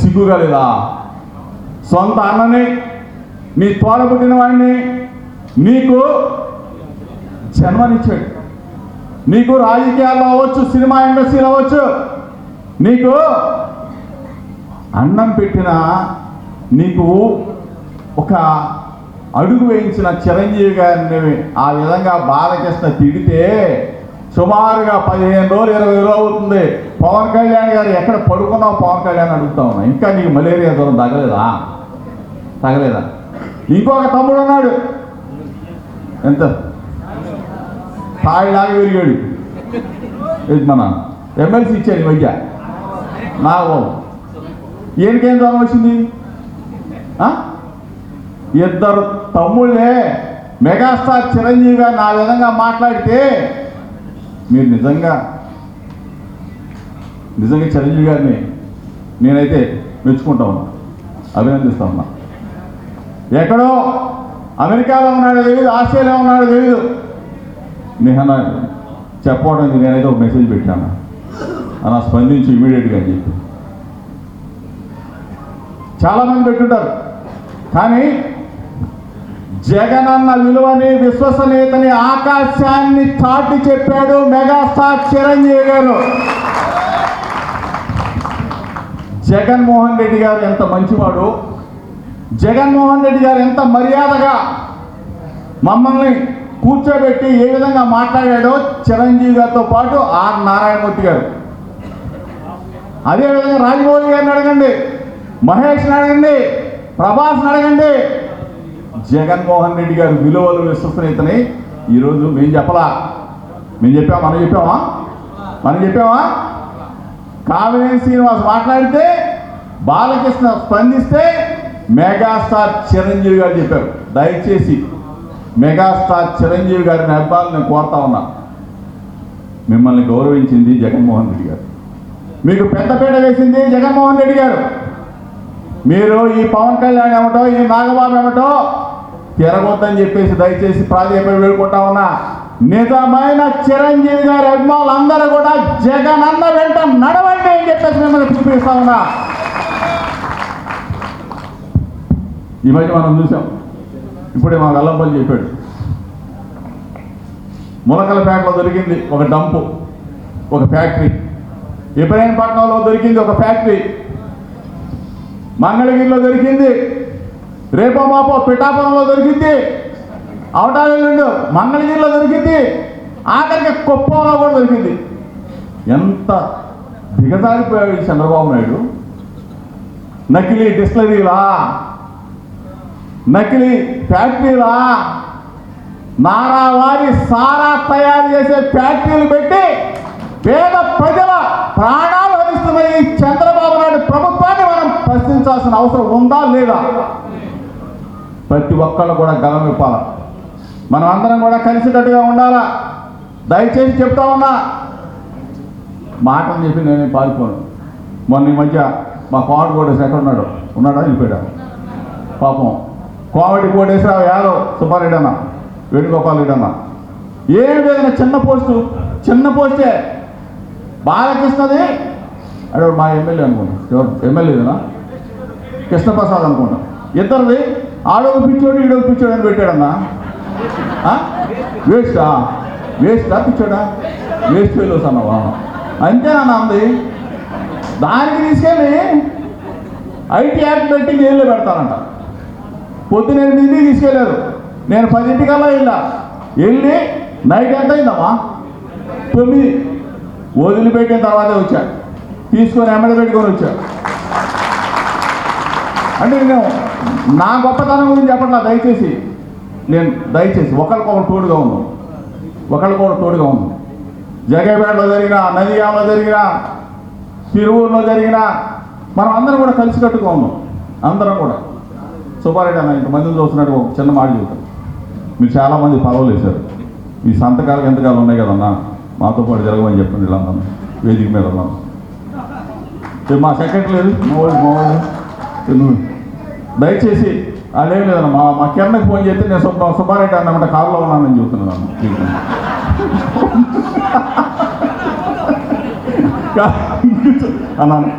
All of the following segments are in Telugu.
సిగ్గుగా లేదా సొంత అన్నని నీ తోడ పుట్టిన వాడిని నీకు జన్మనిచ్చాడు. నీకు రాజకీయాల్లో అవ్వచ్చు సినిమా ఇండస్ట్రీలో అవ్వచ్చు నీకు అన్నం పెట్టిన నీకు ఒక అడుగు వేయించిన చిరంజీవి గారిని ఆ విధంగా బాలకృష్ణ తిడితే సుమారుగా పదిహేను రోజులు ఇరవై రోజులు అవుతుంది. పవన్ కళ్యాణ్ గారు ఎక్కడ పడుకున్నావు పవన్ కళ్యాణ్? అడుగుతా ఉన్నా. ఇంకా నీకు మలేరియా దూరం తగలేదా? తగలేదా? ఇంకొక తమ్ముడు ఉన్నాడు. ఎంత? తాయిలాగా విరిగాడు. మన ఎమ్మెల్సీ ఇచ్చాడు ఈ మధ్య. నా బాబు ఈయనకేం జ్వరం వచ్చింది? ఇద్దరు తమ్ముళ్ళే. మెగాస్టార్ చిరంజీవి గారు నా విధంగా మాట్లాడితే మీరు నిజంగా నిజంగా చిరంజీవి గారిని నేనైతే మెచ్చుకుంటా ఉన్నా అభినందిస్తా ఉన్నా. ఎక్కడో అమెరికాలో ఉన్నాడో తెలియదు ఆస్ట్రేలియా ఉన్నాడో తెలియదు నిహన చెప్పడానికి నేనైతే ఒక మెసేజ్ పెట్టాను. అలా స్పందించి ఇమీడియట్గా అని చెప్పి. చాలామంది పెట్టుంటారు. కానీ జగనన్న విలువని విశ్వసనీయతని ఆకాశాన్ని చాటి చెప్పాడు మెగాస్టార్ చిరంజీవి గారు. జగన్మోహన్ రెడ్డి గారు ఎంత మంచివాడు. జగన్మోహన్ రెడ్డి గారు ఎంత మర్యాదగా మమ్మల్ని కూర్చోబెట్టి ఏ విధంగా మాట్లాడాడో చిరంజీవి గారితో పాటు ఆర్ నారాయణమూర్తి గారు. అదేవిధంగా రాజమౌళి గారిని అడగండి మహేష్ని అడగండి ప్రభాస్ని అడగండి జగన్మోహన్ రెడ్డి గారి విలువలు విశ్వసనీయతని ఈరోజు మేము చెప్పలా? మేము చెప్పాం మనం చెప్పామా? మనం చెప్పామా? కామినేని శ్రీనివాస్ మాట్లాడితే బాలకృష్ణ స్పందిస్తే మెగాస్టార్ చిరంజీవి గారు చెప్పారు. దయచేసి మెగాస్టార్ చిరంజీవి గారిని అబ్బాయిలు నేను కోరుతా ఉన్నా. మిమ్మల్ని గౌరవించింది జగన్మోహన్ రెడ్డి గారు. మీకు పెద్దపీట వేసింది జగన్మోహన్ రెడ్డి గారు. మీరు ఈ పవన్ కళ్యాణ్ ఏమిటో ఈ నాగబాబు ఏమిటో తిరగొద్దని చెప్పేసి దయచేసి ప్రాధాన్యత వేడుకుంటా ఉన్నా. నిజమైన చిరంజీవి గారి అభిమానులు అందరూ కూడా జగన్ అన్న వెంట నడవండి అని చెప్పేసి మిమ్మల్ని పిలిపిస్తా ఉన్నా. ఈ మధ్య మనం చూసాం. ఇప్పుడే మా వెల్లంపల్లి చెప్పాడు. ములకలపేటలో దొరికింది ఒక డంపు ఒక ఫ్యాక్టరీ. ఇబ్రాహీంపట్నంలో దొరికింది ఒక ఫ్యాక్టరీ. మంగళగిరిలో దొరికింది. రేపో మాపో పిఠాపురంలో దొరికింది. అవటాలు మంగళగిరిలో దొరికింది. ఆఖరికి కుప్పంలో కూడా దొరికింది. ఎంత దిగజారిపోయాడు ఈ చంద్రబాబు నాయుడు. నకిలీ డిస్టిలరీలా నకిలీ ఫ్యాక్టరీలా నారావారి సారా తయారు చేసే ఫ్యాక్టరీలు పెట్టి పేద ప్రజల ప్రాణాలు హరిస్తున్న ఈ చంద్రబాబు నాయుడు ప్రభుత్వాన్ని మనం ప్రశ్నించాల్సిన అవసరం ఉందా లేదా? ప్రతి ఒక్కళ్ళు కూడా గలం ఇప్పాలి మనం అందరం కూడా కలిసికట్టుగా ఉండాలా? దయచేసి చెప్తా ఉన్నా. మాటలు చెప్పి నేనే పారిపోను. మొన్న ఈ మధ్య మా కోమటి కోటేశ్వర ఎక్కడ ఉన్నాడు? ఉన్నాడా? వెళ్ళిపోయాడు? పాపం. కోమటి కోటేశ్వరరావు యాదవ్ సుబ్బారెడ్డి అన్న వేణుగోపాల్ రెడ్డి అన్న. ఏం లేదన్న చిన్న పోస్టు? చిన్న పోస్టే. బాలకృష్ణది. అడవాడు మా ఎమ్మెల్యే అనుకుంటా. ఎవరు? ఎమ్మెల్యేనా కృష్ణప్రసాద్ అనుకుంటా. ఇద్దరిది ఆడొక పిచ్చోడు ఈడొక పిచ్చోడు అని పెట్టాడన్నా? వేస్టా వేస్టా పిచ్చోడా? వేస్ట్ ఫెయిల్స్ అన్నావా? అంతేనా ఉంది దానికి తీసుకెళ్ళి ఐటీ యాక్ట్ పెట్టి జైల్లో పెడతానంట పొద్దున ఎనిమిదింటికి తీసుకెళ్ళారు నేను పదింటికల్లా వెళ్ళా. వెళ్ళి నైట్ ఎంత అయిందమ్మా? తొమ్మిది. వదిలిపెట్టిన తర్వాతే వచ్చా. తీసుకొని ఎమ్మడి పెట్టుకొని వచ్చా. అంటే నేను నా గొప్పతనం గురించి చెప్పండి దయచేసి. నేను దయచేసి ఒకరికొకరు తోడుగా ఉన్నాం ఒకరికొకరు తోడుగా ఉన్నాం జగేపేటలో జరిగిన నదిగామలో జరిగిన తిరువూరులో జరిగిన మనం అందరం కూడా కలిసికట్టుగా ఉన్నాం అందరం కూడా. సుబ్బారెడ్డి అన్న ఇంతమందిని చూస్తున్నట్టు ఒక చిన్న మాట చెబుతాను. మీరు చాలామంది పదవులు వేశారు ఈ సంతకాలు ఎంతకాలు ఉన్నాయి కదన్నా? మాతో పాటు జరగమని చెప్పండి వీళ్ళందరూ. వేదిక మీద ఉన్నాను మా సెక్రటరీ లేదు మా వాళ్ళు మా వాళ్ళు. దయచేసి అదేం లేదన్న మా మా కిరణకి ఫోన్ చేస్తే నేను సుబ్బ సుబ్బారెడ్డి అన్నమాట కారులో ఉన్నానని చెబుతున్నాను కా-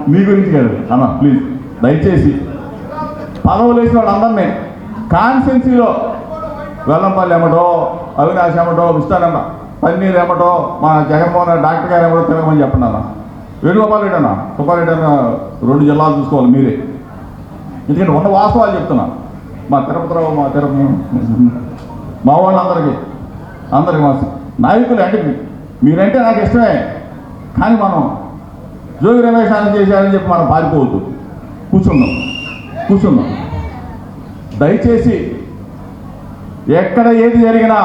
మీ గురించి కాదు. అన్న ప్లీజ్ దయచేసి. పదవులు వేసిన వాళ్ళందరినీ కాన్స్టెన్సీలో వెల్లంపల్లి ఏమటో అవినాష్ ఏమటో విస్తారమ్మ పన్నీర్ ఏమటో మా జగన్మోహన్ డాక్టర్ గారు ఏమటో తిరగమని చెప్పండి అన్న. వేణుగోపాల్ రెడ్డి అన్న సుబ్బారెడ్డి అన్న రెండు జిల్లాలు చూసుకోవాలి మీరే. ఎందుకంటే ఉన్న వాస్తవాలు చెప్తున్నాను. మా తిరుపతిరావు మా తిరుపతి మా వాళ్ళందరికీ అందరికీ మా నాయకులు అంటే మీరంటే నాకు ఇష్టమే. కానీ మనం జోగి రమేష్ అని చేశారని చెప్పి మనం పారిపోవద్దు. కూర్చున్నాం కూర్చున్నాం దయచేసి ఎక్కడ ఏది జరిగినా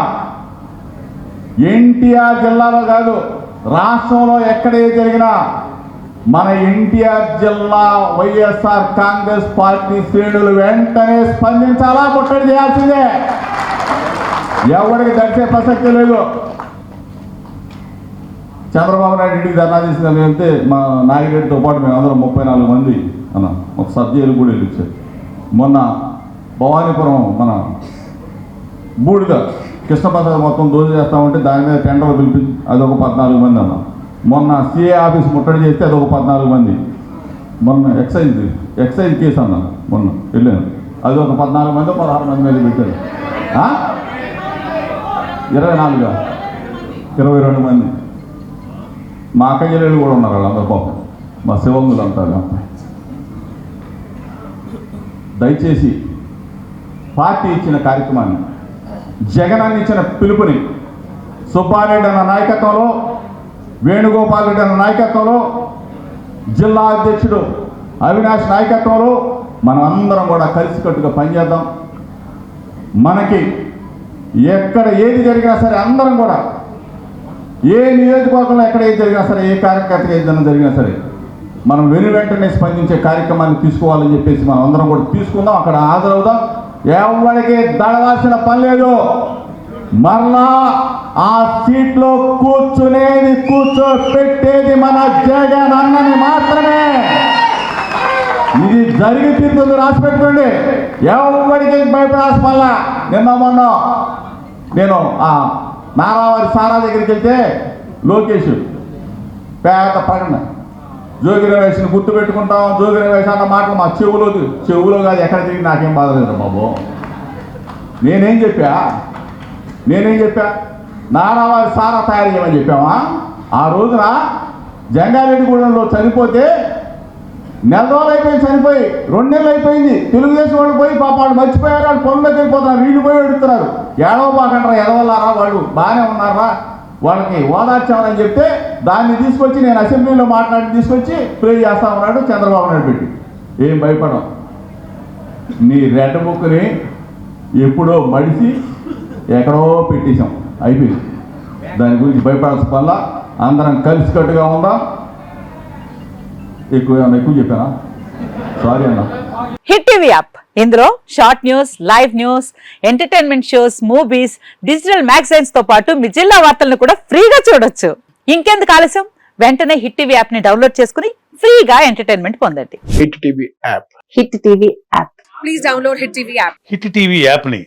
ఎన్టీఆర్ జిల్లాలో కాదు రాష్ట్రంలో ఎక్కడ ఏది జరిగినా మన ఎన్టీఆర్ జిల్లా వైఎస్ఆర్ కాంగ్రెస్ పార్టీ శ్రేణులు వెంటనే స్పందించాలా? ముట్టడి చేయాల్సిందే. ఎవరికి దడిచే ప్రసక్తి లేదు. చంద్రబాబు నాయుడు ఇంటికి ధర్నా చేసిన వెళ్తే మా నాగిరెడ్డితో పాటు మేము అందరం ముప్పై నాలుగు మంది అన్న ఒక సబ్జీలు కూడా వెళ్ళొచ్చారు. మొన్న భవానీపురం మన బూడిద కృష్ణప్రసాద్ మొత్తం దోజు చేస్తామంటే దాని మీద టెండర్లు పిలిపించి అదొక పద్నాలుగు మంది అన్నా. మొన్న సిఏ ఆఫీస్ ముట్టడి చేస్తే అది ఒక పద్నాలుగు మంది. మొన్న ఎక్సైజ్ ఎక్సైజ్ కేసు అన్నాను మొన్న వెళ్ళాను. అది ఒక పద్నాలుగు మంది పదహారు మంది మీద పెట్టారు. ఇరవై నాలుగు? ఇరవై రెండు మంది. మా అక్క కూడా ఉన్నారు వాళ్ళందరూ పాపం. మా శివంగులు అంటారు దయచేసి పార్టీ ఇచ్చిన కార్యక్రమాన్ని జగన్ ఇచ్చిన పిలుపుని సుబ్బారెడ్డి అన్న నాయకత్వంలో వేణుగోపాల్ రెడ్డి అన్న నాయకత్వంలో జిల్లా అధ్యక్షుడు అవినాష్ నాయకత్వంలో మనం అందరం కూడా కలిసికట్టుగా పనిచేద్దాం. మనకి ఎక్కడ ఏది జరిగినా సరే అందరం కూడా ఏ నియోజకవర్గంలో ఎక్కడ ఏది జరిగినా సరే ఏ కార్యకర్త ఏదైనా జరిగినా సరే మనం వెను వెంటనే స్పందించే కార్యక్రమాన్ని తీసుకోవాలని చెప్పేసి మనం అందరం కూడా తీసుకుందాం. అక్కడ హాజరవుదాం. ఎవరికి దడవాల్సిన పని లేదు. మరలా ఆ సీట్లో కూర్చునేది కూర్చోపెట్టేది మన జగన్ అన్నని మాత్రమే. ఇది జరిగి రాసి పెట్టుకోండి ఎవరికి భయపడాల్సిన పనుల నిన్న మొన్న నేను ఆ నారావారి సారా దగ్గరికి వెళ్తే లోకేష్ పేద ప్రకటన. జోగి రమేష్ని గుర్తు పెట్టుకుంటాం జోగి రమేష్ అన్న మాటలు మా చెవులో చెవులో కాదు ఎక్కడ తిరిగి నాకేం బాధ లేదు బాబు. నేనేం చెప్పా? నేనేం చెప్పా? నారావారి సారా తయారు చేయమని చెప్పావా? ఆ రోజున జంగారెడ్డిగూడెంలో చనిపోతే నెల రోజులు అయిపోయింది చనిపోయి రెండు నెలలు అయిపోయింది. తెలుగుదేశం వాళ్ళు పోయి పాప వాళ్ళు మర్చిపోయారు వాళ్ళు పనుల్లోకి వెళ్ళిపోతున్నారు వీళ్ళు పోయి ఎడుతున్నారు ఏడవ బాగంటారా ఎదవల్లారా వాళ్ళు? బాగానే ఉన్నారా వాళ్ళకి ఓదార్చామని చెప్తే దాన్ని తీసుకొచ్చి నేను అసెంబ్లీలో మాట్లాడి తీసుకొచ్చి ప్రే చేస్తా ఉన్నాడు చంద్రబాబు నాయుడు పెట్టి ఏం భయపడం నీ రెడ్ బుక్ని ఎప్పుడో మడిసి ఎక్కడో పెట్టేశాం. అయిపోయింది. దాని గురించి భయపడాల్సిన పనుల అందరం కలిసికట్టుగా ఉందాం? ఎక్కువ ఏమన్నా ఎక్కువ చెప్పానా? సారీ అన్న. Hit TV app. ఇందులో short news live news entertainment shows movies digital మ్యాగజైన్స్తో పాటు మీ జిల్లా వార్తలను కూడా ఫ్రీగా చూడొచ్చు. ఇంకెందుకు ఆలస్యం? వెంటనే హిట్ టీవీ యాప్ని డౌన్లోడ్ చేసుకుని ఫ్రీగా ఎంటర్టైన్మెంట్ పొందండి. Hit TV app. Hit TV app. please download Hit TV app. Hit TV యాప్ని